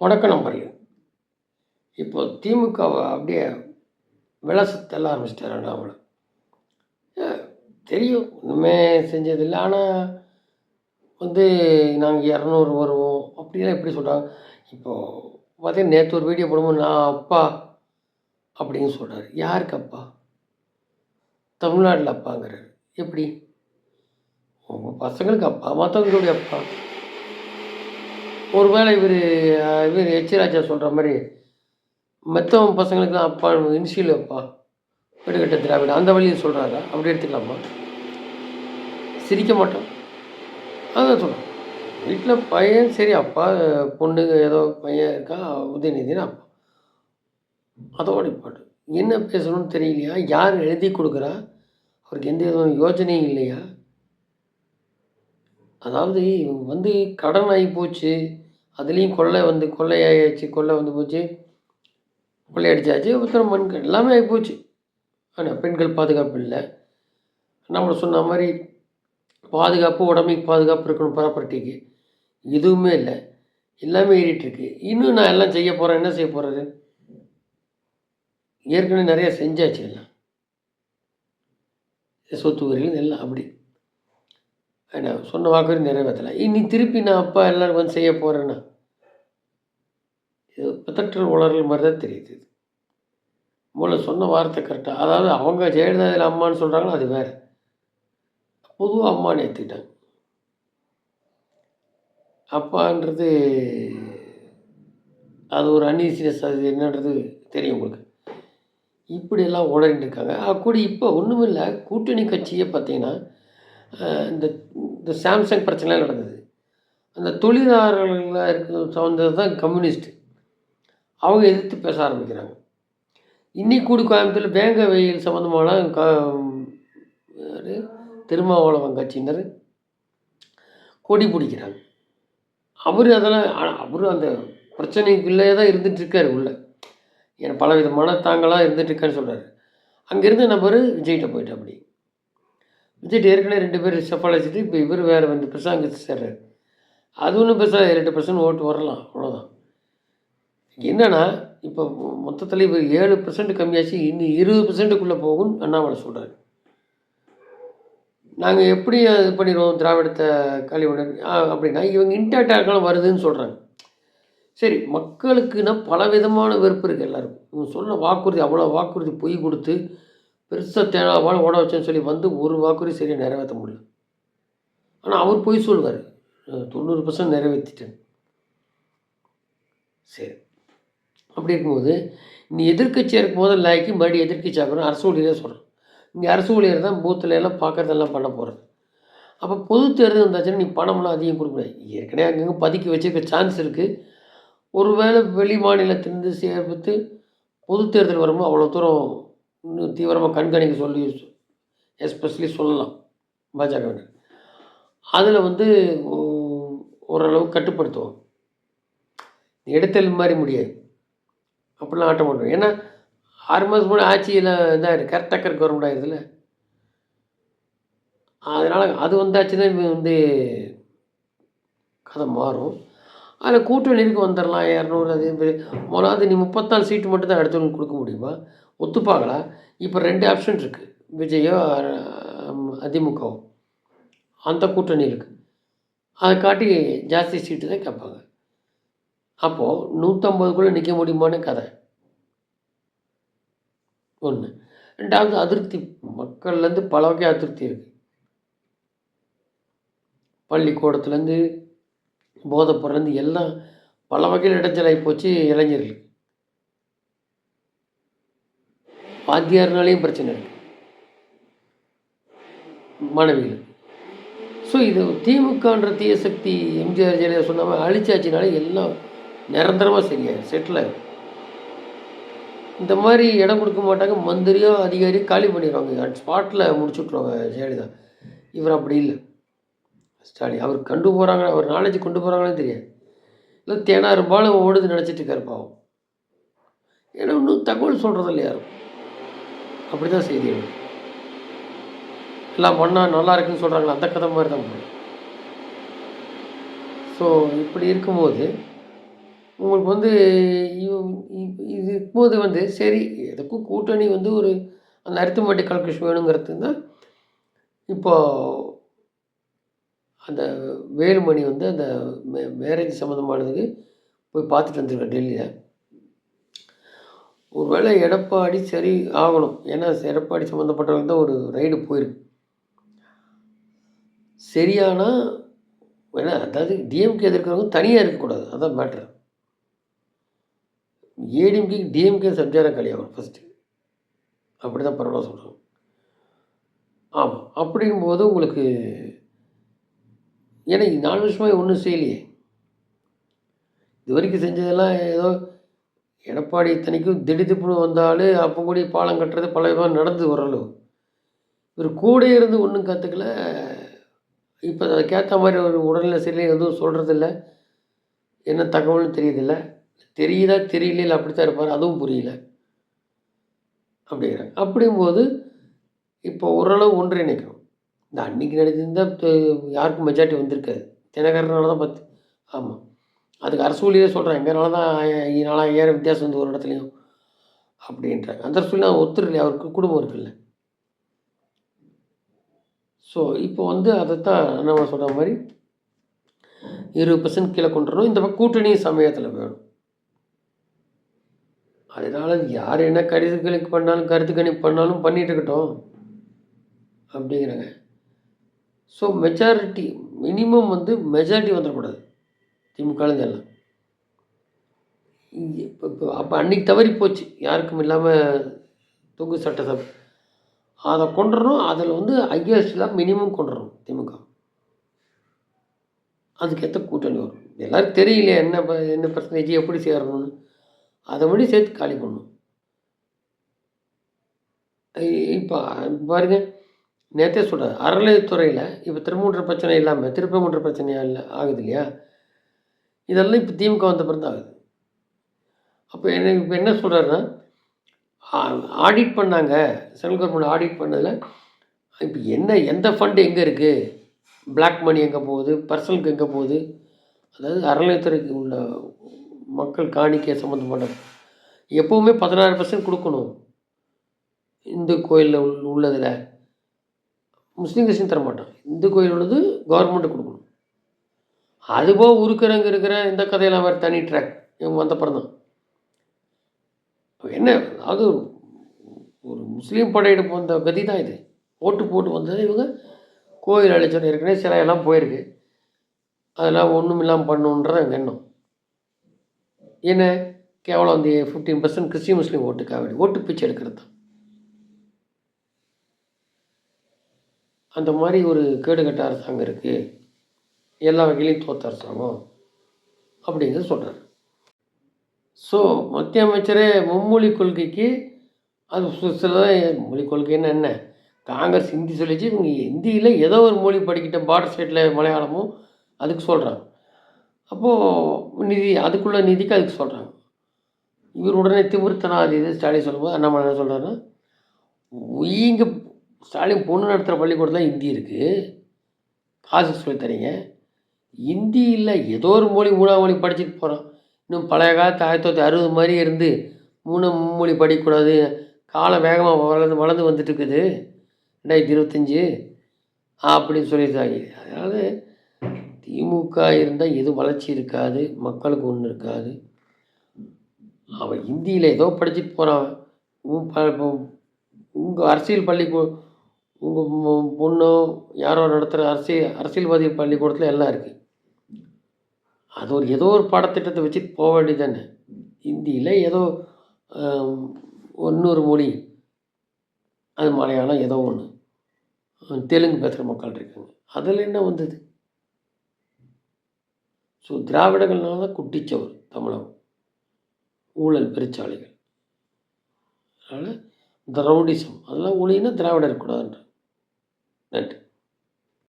முடக்க நம்பர்ல இப்போ திமுகவை அப்படியே விளாச ஆரம்பிச்சிட்டார் ஆரம்பிச்சிட்டாரு அண்ணாமலை. தெரியும் ஒன்றுமே செஞ்சதில்லை. ஆனால் வந்து நாங்கள் இரநூறு வருவோம் அப்படிலாம் எப்படி சொல்கிறாங்க இப்போது பார்த்தீங்கன்னா நேற்று ஒரு வீடியோ போடும்போது நான் அப்பா அப்படின்னு சொல்கிறாரு யாருக்கு அப்பா? தமிழ்நாட்டில் அப்பாங்கிறார். எப்படி? உங்கள் பசங்களுக்கு அப்பா மற்றவங்களுடைய அப்பா. ஒருவேளை இவர் இவர் ஹெச் ராஜா சொல்கிற மாதிரி மற்றவங்க பசங்களுக்குலாம் அப்பா இன்சியல் அப்பா. வீடுகட்ட திராவிட அந்த வழியும் சொல்கிறாரா அப்படி எடுத்துக்கலாமா? சிரிக்க மாட்டோம் அதான் சொல்கிறோம் வீட்டில் பையன் சரி அப்பா பொண்ணுங்க ஏதோ பையன் இருக்கா? உதயநிதினா? அப்பா அதோட பாட்டு என்ன பேசணும்னு தெரியலையா? யார் எழுதி கொடுக்குறா? அவருக்கு எந்த விதமான யோசனையும் இல்லையா? அதாவது இவங்க வந்து கடன் ஆகி போச்சு. அதுலேயும் கொள்ளை வந்து கொள்ளையாயிடுச்சு கொள்ளை வந்து போச்சு. கொள்ளையடிச்சாச்சு அப்புறம் மண்கள் எல்லாமே ஆகி போச்சு. ஆனால் பெண்கள் பாதுகாப்பு இல்லை. நம்மளை சொன்ன மாதிரி பாதுகாப்பு உடம்புக்கு பாதுகாப்பு இருக்கணும் ப்ராப்பர்ட்டிக்கு. எதுவுமே இல்லை. எல்லாமே ஏறிட்டுருக்கு இன்னும் நான் எல்லாம் செய்ய போகிறேன் என்ன செய்ய போகிறது ஏற்கனவே நிறையா செஞ்சாச்சு எல்லாம். சொத்து வரிகள் எல்லாம் அப்படி. நான் சொன்ன வாக்குறுதி நிறைவேற்றலை. இனி திருப்பி நான் அப்பா எல்லோரும் வந்து செய்ய போகிறேன்னா இது பித்தற்றல் உணர்கள் மாதிரி தான் தெரியுது இது. மூளை சொன்ன வார்த்தை கரெக்டாக அதாவது அவங்க ஜெயலலிதா இதில் அம்மான்னு சொல்கிறாங்களோ அது வேறு. பொதுவாக அம்மான்னு ஏற்றுக்கிட்டாங்க அப்பான்றது அது ஒரு அன்ஈசினஸ் அது என்னன்றது தெரியும் உங்களுக்கு. இப்படியெல்லாம் உளறிட்டு இருக்காங்க. கூட இப்போ ஒன்றும் இல்லை கூட்டணி கட்சியே பார்த்தீங்கன்னா இந்த இந்த சாம்சங் பிரச்சனைலாம் நடந்தது. அந்த தொழிலாளர்களாக இருக்க சார்ந்தது தான் கம்யூனிஸ்ட்டு. அவங்க எதிர்த்து பேச ஆரம்பிக்கிறாங்க. இன்னைக்கு கூடி கோயம்புத்தூரில் வேங்க வெயில் சம்மந்தமான க திருமாவளவன் கட்சியினர் கொடி பிடிக்கிறாங்க. அவர் அதெல்லாம் அவர் அந்த பிரச்சனைக்குள்ளே தான் இருந்துட்டு இருக்காரு உள்ள. ஏன்னா பல விதமான தாங்களாக இருந்துட்டு சொல்கிறாரு அங்கேருந்து நபர் விஜய்கிட்ட போயிட்டு அப்படி. விஜய்கிட்ட ஏற்கனவே ரெண்டு பேர் செப்பாலச்சிட்டு இப்போ இவர் வேறு வந்து பிரசாங்க சேர்றாரு. அது ஒன்றும் பெருசாக ரெண்டு பர்சன்ட் ஓட்டு வரலாம் அவ்வளோதான் என்னன்னா இப்போ மொத்தத்தில் இப்போ ஏழு பர்சன்ட் கம்மியாச்சு இன்னும் இருபது பர்சன்ட்டுக்குள்ளே போகும்னு அண்ணாமலை சொல்கிறாரு நாங்கள் எப்படி இது பண்ணிடுவோம் திராவிடத்தை கழிவுடன் அப்படின்னா இவங்க இன்டாக்டாக்கலாம் வருதுன்னு சொல்கிறாங்க சரி மக்களுக்குன்னா பல விதமான வெறுப்பு இருக்குது எல்லாருக்கும். இவங்க சொன்ன வாக்குறுதி அவ்வளோ வாக்குறுதி பொய் கொடுத்து பெருசாக தேனாவால் ஓட வச்சேன்னு சொல்லி வந்து ஒரு வாக்குறுதி சரியாக நிறைவேற்ற முடியல. ஆனால் அவர் பொய் சொல்லுவார் தொண்ணூறு பர்சன்ட் நிறைவேற்றிட்டேன் சரி. அப்படி இருக்கும்போது நீ எதிர்க்கட்சியாக இருக்கும்போது லாய்க்கு மறுபடியும் எதிர்கட்சி ஆகணும் அரசு ஊழியரே சொல்கிறேன் இங்கே அரசு ஊழியர் தான் பூத்தில் எல்லாம் பார்க்கறதெல்லாம் பண்ண போகிறது அப்போ பொது தேர்தல் இருந்தாச்சுன்னா நீ பணம்லாம் அதிகம் கொடுக்க ஏற்கனவே அங்கங்கே பதுக்கி வச்சுருக்க சான்ஸ் இருக்குது ஒருவேளை வெளி மாநிலத்திலிருந்து சேர்த்து பொது தேர்தல் வரும்போது அவ்வளோ தூரம் இன்னும் தீவிரமாக கண்காணிக்க சொல்லி எஸ்பெஷலி சொல்லலாம் பாஜகவினர் அதில் வந்து ஓரளவு கட்டுப்படுத்துவோம் இடத்தல் மாதிரி முடியாது. அப்படிலாம் ஆட்டம் பண்ணுறோம் ஏன்னா ஆறு மாதம் முன்னாடி ஆட்சியில் இதாக கரெக்டாக கவர்மெண்ட் ஆயிருதுல அதனால் அது வந்தாச்சுன்னா இவன் வந்து கதை மாறும். அதில் கூட்டணிக்கு வந்துடலாம் இரநூறு அதே மாதிரி. முதலாவது நீ முப்பத்தாலு சீட்டு மட்டும் தான் அடுத்தவங்களுக்கு கொடுக்க முடியுமா? ஒத்துப்பாங்களா? இப்போ ரெண்டு ஆப்ஷன் இருக்குது விஜயோ அதிமுகவோ. அந்த கூட்டணி இருக்குது அதை காட்டி ஜாஸ்தி சீட்டு தான் கேட்பாங்க. அப்போது நூற்றம்பதுக்குள்ளே நிற்க முடியுமான்னு கதை. ஒன்று ரெண்டாவது அதிருப்தி. மக்கள்லேருந்து பல வகை அதிருப்தி இருக்குது பள்ளிக்கூடத்துலேருந்து போதைப்பொருள்லேருந்து எல்லாம் பல வகையில் இடைஞ்சலாகி போச்சு இளைஞர்களுக்கு. வாத்தியார்னாலேயும் பிரச்சனை இருக்குது மாணவிகளுக்கு ஸோ இது திமுகன்ற தீய சக்தி எம்ஜிஆர் ஜெயலலிதா சொன்ன மாதிரி அழிச்சாச்சுனாலே எல்லாம் நிரந்தரமாக சரியாயிடும் செட்டில் இந்த மாதிரி இடம் கொடுக்க மாட்டாங்க மந்திரியோ அதிகாரியும் காலி பண்ணிடுவாங்க அட் ஸ்பாட்டில் முடிச்சு விட்ருவாங்க ஜெயலலிதா. இவர் அப்படி இல்லை. ஸ்டாலின் அவர் கண்டு போகிறாங்க அவர் நாலேஜ் கொண்டு போகிறாங்கன்னு தெரியாது. இல்லை தேனாயிரம் ஓடுது நினச்சிட்டு இருக்காரு பாவம். ஏன்னா இன்னும் தகவல் சொல்கிறது இல்லை யாரும். அப்படி தான் செய்தி எல்லாம் மண்ணா நல்லா இருக்குன்னு சொல்கிறாங்களா அந்த கதை மாதிரி தான் ஸோ இப்படி இருக்கும்போது உங்களுக்கு வந்து இது இப்போது வந்து சரி எதுக்கும் கூட்டணி வந்து ஒரு அந்த அரித்தமெட்டிக் கால்குலேஷன் வேணுங்கிறது தான் இப்போ அந்த வேலுமணி வந்து அந்த மே மேரேஜ் சம்மந்தமானதுக்கு போய் பார்த்துட்டு வந்துருக்கார் டெல்லியில். ஒருவேளை எடப்பாடி சரி ஆகணும். ஏன்னா எடப்பாடி சம்மந்தப்பட்டவங்க தான் ஒரு ரைடு போயிருக்கு. சரியானா ஏன்னா அதாவது டிஎம்கே எதிர்க்கிறவங்க தனியாக இருக்கக்கூடாது. அதான் மேட்ரு ஏடிஎம்கே டிஎம்கே சப்ஜாரம் கிடையாது ஃபஸ்ட்டு அப்படி தான் பரவாயில்ல சொல்கிறாங்க ஆமாம் அப்படிங்கும்போது உங்களுக்கு ஏன்னா நாலு வருஷமாக ஒன்றும் செய்யலையே. இது வரைக்கும் செஞ்சதெல்லாம் ஏதோ எடப்பாடி இத்தனைக்கும் திடீர்னு வந்தாலும் அப்போ கூட பாலம் கட்டுறது பல விதமாக நடந்து ஓரளவு இவர் கூட இருந்து ஒன்றும் கற்றுக்கல இப்போ அதுக்கேற்ற மாதிரி ஒரு உடல்நிலை சரியில்லை எதுவும் சொல்கிறதில்ல என்ன தகவல்னு தெரியுதில்லை. தெரியுதா தெரியல அப்படித்தான் இருப்பார். அதுவும் புரியல. அப்படிங்கிறாங்க அப்படிங்கும்போது இப்போ ஓரளவு ஒன்றிணைக்கணும் இந்த அன்னைக்கு நடந்திருந்தால் யாருக்கும் மெஜாரிட்டி வந்திருக்காது. தினகரனால தான் பத்து. ஆமாம் அதுக்கு அரசூலியே சொல்கிறேன் எங்கனால தான் ஏற வித்தியாசம் வந்து ஒரு இடத்துலையும். அப்படின்றாங்க அந்த சூழ்நிலை நான் ஒத்துருலையே அவருக்கு குடும்பம் இருக்குல்ல ஸோ இப்போ வந்து அதை தான் நம்ம சொல்கிற மாதிரி இருபது பர்சன்ட் கீழே கொண்டு வரணும் இந்த பக்கம் கூட்டணி சமயத்தில் வேணும். அதனால் யார் என்ன கருத்து கணிப்பு பண்ணாலும் கருத்து கணிப்பு பண்ணாலும் பண்ணிகிட்டு இருக்கட்டும் அப்படிங்கிறாங்க. ஸோ மெஜாரிட்டி மினிமம் வந்து மெஜாரிட்டி வந்துடக்கூடாது. திமுகலேருந்து எல்லாம். இப்போ இப்போ அப்போ அன்றைக்கி தவறி போச்சு. யாருக்கும் இல்லாமல் தொங்கு சட்டசபை. அதை கொண்டுறணும். அதில் வந்து ஐஎஸ்டிலாம் மினிமம் கொண்டுறணும் திமுக. அதுக்கேற்ற கூட்டணி வரும். எல்லோரும் தெரியலையே என்ன என்ன பர்சன்டேஜ் எப்படி சேரணும்னு. அதை சேர்த்து காலி பண்ணணும் இப்போ பாருங்க நேற்றே சொல்கிற அறநிலையத்துறையில் இப்போ திருமூன்ற பிரச்சனை இல்லாமல் திருப்பமூன்ற பிரச்சனையாக இல்லை ஆகுது இல்லையா? இதெல்லாம் இப்போ திமுக வந்த பிறந்த ஆகுது. அப்போ என்ன இப்போ என்ன சொல்கிறாருன்னா ஆடிட் பண்ணாங்க சென்ட்ரல் கவர்மெண்ட் ஆடிட் பண்ணதில் இப்போ என்ன எந்த ஃபண்டு எங்கே இருக்குது பிளாக் மணி எங்கே போகுது? பர்சனலுக்கு எங்கே போகுது? அதாவது அறநிலையத்துறைக்கு உள்ள மக்கள் காணிக்கை சம்மந்தப்பட்ட எப்போவுமே பதினாறு பர்சன்ட் கொடுக்கணும். இந்து கோயிலில் உள் உள்ளதில் முஸ்லீம் கிறிஸ்டின் தரமாட்டான் இந்து கோயில் உள்ளது கவர்மெண்ட்டு கொடுக்கணும். அதுபோக உருக்கிறங்க இருக்கிற இந்த கதையெல்லாம் வேறு தனி ட்ராக் இவங்க வந்த தான். என்ன அது ஒரு முஸ்லீம் படையெடுப்பு வந்த கதி தான் இது. ஓட்டு போட்டு வந்தது இவங்க. கோயில் அழைச்சோன்னு ஏற்கனவே சிலையெல்லாம் போயிருக்கு. அதெல்லாம் ஒன்றும் இல்லாமல் பண்ணணுன்றது எங்கள் எண்ணம். என்ன? கேவலம் அந்த ஃபிஃப்டீன் பர்சன்ட் கிறிஸ்டின் முஸ்லீம் ஓட்டுக்காக வேண்டி ஓட்டு பிச்சை எடுக்கிறது தான் அந்த மாதிரி ஒரு கேடுகட்ட அரசாங்கம் இருக்குது எல்லா வகையிலையும் தோத்த அரசாங்கம் அப்படிங்கிறது சொல்கிறார் ஸோ மத்திய அமைச்சரே மும்மொழி கொள்கைக்கு அது சில மொழி கொள்கைன்னு என்ன காங்கிரஸ் ஹிந்தி சொல்லிச்சு இவங்க ஹிந்தியில் ஏதோ ஒரு மொழி படிக்கிட்ட பார்டர் ஸ்டேட்டில் மலையாளமும் அதுக்கு சொல்கிறாங்க அப்போது நிதி அதுக்குள்ள நிதிக்கு அதுக்கு சொல்கிறாங்க இவர் உடனே திமிர்த்தனா அது இது ஸ்டாலின் சொல்லும்போது அண்ணாமலை என்ன சொல்கிறாருன்னா இங்கே ஸ்டாலின் பொண்ணு நடத்துகிற பள்ளிக்கூடத்தில் ஹிந்தி இருக்குது காசு சொல்லித்தரீங்க ஹிந்தி இல்லை ஏதோ ஒரு மொழி மூணாம் மொழி படிச்சுட்டு போகிறோம் இன்னும் பழைய காலத்து ஆயிரத்தி தொள்ளாயிரத்தி அறுபது மாதிரி இருந்து மூணு மொழி படிக்கக்கூடாது. காலம் வேகமாக வளர்ந்து வளர்ந்து வந்துட்டு இருக்குது. ரெண்டாயிரத்தி இருபத்தஞ்சி அப்படின்னு சொல்லியிருக்காங்க. அதனால் திமுக இருந்தால் எதுவும் வளர்ச்சி இருக்காது மக்களுக்கு ஒன்றும் இருக்காது. அவன் ஹிந்தியில் ஏதோ படிச்சுட்டு போகிறான் உங்கள் அரசியல் பள்ளிக்கூ உங்கள் பொண்ணோ யாரோ நடத்துகிற அரசியல் அரசியல்வாதி பள்ளிக்கூடத்தில் எல்லாம் இருக்குது அது ஒரு ஏதோ ஒரு பாடத்திட்டத்தை வச்சுட்டு போக வேண்டியது தானே ஹிந்தியில் ஏதோ இன்னொரு மொழி. அது மலையாளம் ஏதோ ஒன்று தெலுங்கு பேசுகிற மக்கள் இருக்காங்க. அதில் என்ன வந்தது? ஸோ திராவிடங்கள்னால தான் குட்டிச்சவர் தமிழகம் ஊழல் பெருச்சாலைகள் அதனால் திரௌடிசம் அதெல்லாம் ஒளினா திராவிடர் கூடாதுன்ற நன்றி.